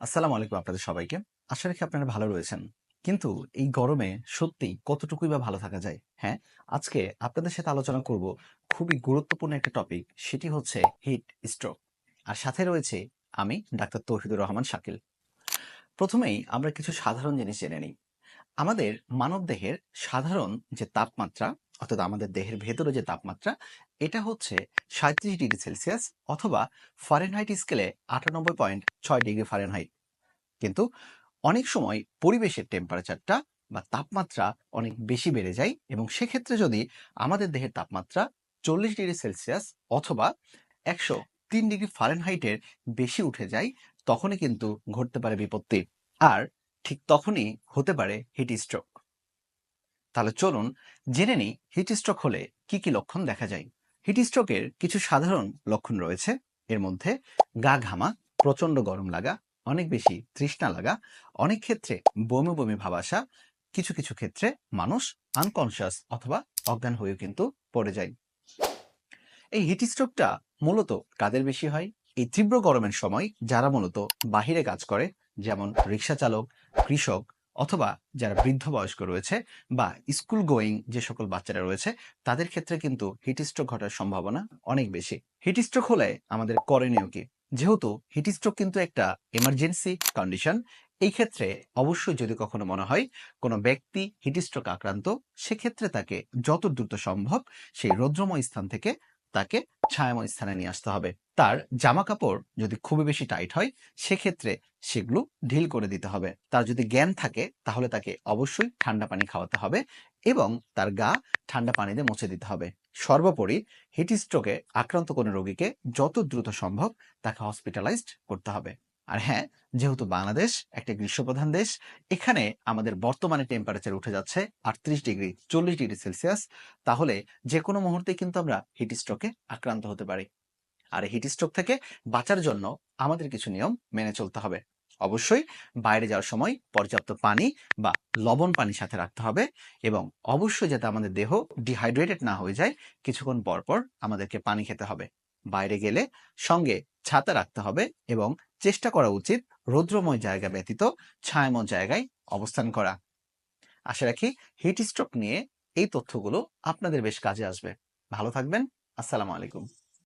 আসসালামু আলাইকুম আপনাদের সবাইকে। আশা রাখি আপনারা ভালো রয়েছেন। কিন্তু এই গরমে সত্যি কতটুকুই বা ভালো থাকা যায় হ্যাঁ? আজকে আপনাদের সাথে আলোচনা করব খুবই গুরুত্বপূর্ণ একটা টপিক সেটি হচ্ছে হিট স্ট্রোক আর সাথে রয়েছে আমি, ডাক্তার তৌহিদুর রহমান শাকিল। প্রথমেই আমরা কিছু সাধারণ জিনিস জেনে নিই। আমাদের মানব দেহের সাধারণ যে তাপমাত্রা অর্থাৎ আমাদের দেহের ভেতরে যে তাপমাত্রা, এটা হচ্ছে সাঁত্রিশ ডিগ্রি সেলসিয়াস অথবা ফারেনহাইট স্কেলে আটানব্বই পয়েন্ট ছয় ডিগ্রি ফারেনহাইট কিন্তু অনেক সময় পরিবেশের টেম্পারেচারটা বা তাপমাত্রা অনেক বেশি বেড়ে যায় এবং সেক্ষেত্রে যদি আমাদের দেহের তাপমাত্রা চল্লিশ ডিগ্রি সেলসিয়াস অথবা একশো তিন ডিগ্রি ফারেনহাইটের বেশি উঠে যায়, তখনই কিন্তু ঘটতে পারে বিপত্তি। আর ঠিক তখনই হতে পারে হিট স্ট্রোক তাহলে চলুন জেনে নিই হিট স্ট্রোক হলে কি কি লক্ষণ দেখা যায়। হিট স্ট্রোকের কিছু সাধারণ লক্ষণ রয়েছে। এর মধ্যে গা ঘামা প্রচণ্ড গরম লাগা, অনেক বেশি তৃষ্ণা লাগা, অনেক ক্ষেত্রে বমি বমি ভাব আসা, কিছু কিছু ক্ষেত্রে মানুষ আনকনশিয়াস অথবা অজ্ঞান হয়েও কিন্তু পড়ে যায়। এই হিট স্ট্রোকটা মূলত কাদের বেশি হয়? এই তীব্র গরমের সময় যারা মূলত বাহিরে কাজ করে, যেমন রিক্সা চালক, কৃষক অথবা যারা বৃদ্ধ বয়স্ক রয়েছে বা স্কুল গোয়িং যে সকল বাচ্চারা রয়েছে, তাদের ক্ষেত্রে কিন্তু হিট স্ট্রোক ঘটার সম্ভাবনা অনেক বেশি। হিট স্ট্রোক হলে আমাদের করণীয় কি? যেহেতু হিট স্ট্রোক কিন্তু একটা এমার্জেন্সি কন্ডিশন এই ক্ষেত্রে অবশ্যই যদি কখনো মনে হয় কোনো ব্যক্তি হিট স্ট্রোক আক্রান্ত, সেক্ষেত্রে তাকে যত দ্রুত সম্ভব সেই রৌদ্রময় স্থান থেকে তাকে ছায়াময় স্থানে নিয়ে আসতে হবে। তার জামা কাপড় যদি খুবই বেশি টাইট হয়, সেক্ষেত্রে সেগুলো ঢিল করে দিতে হবে। তার যদি জ্ঞান থাকে, তাহলে তাকে অবশ্যই ঠান্ডা পানি খাওয়াতে হবে এবং তার গা ঠান্ডা পানিতে মুছে দিতে হবে। সর্বোপরি হিট স্ট্রোকে আক্রান্ত কোনো রোগীকে যত দ্রুত সম্ভব তাকে হসপিটালাইজড করতে হবে। আর হ্যাঁ যেহেতু বাংলাদেশ একটা গ্রীষ্মপ্রধান দেশ, এখানে আমাদের বর্তমানে টেম্পারেচার উঠে যাচ্ছে আটত্রিশ ডিগ্রি, চল্লিশ ডিগ্রি সেলসিয়াস, তাহলে যে কোনো মুহূর্তে কিন্তু আমরা হিট স্ট্রোকে আক্রান্ত হতে পারি। আর হিট স্ট্রোক থেকে বাঁচার জন্য আমাদের কিছু নিয়ম মেনে চলতে হবে। অবশ্যই বাইরে যাওয়ার সময় পর্যাপ্ত পানি বা লবণ পানি সাথে রাখতে হবে এবং অবশ্যই যাতে আমাদের দেহ ডিহাইড্রেটেড না হয়ে যায়, কিছুক্ষণ পর পর আমাদেরকে পানি খেতে হবে। বাইরে গেলে সঙ্গে ছাতা রাখতে হবে এবং চেষ্টা করা উচিত রৌদ্রময় জায়গা ব্যতীত ছায়াময় জায়গায় অবস্থান করা। আশা রাখি হিট স্ট্রোক নিয়ে এই তথ্যগুলো আপনাদের বেশ কাজে আসবে। ভালো থাকবেন। আসসালামু আলাইকুম।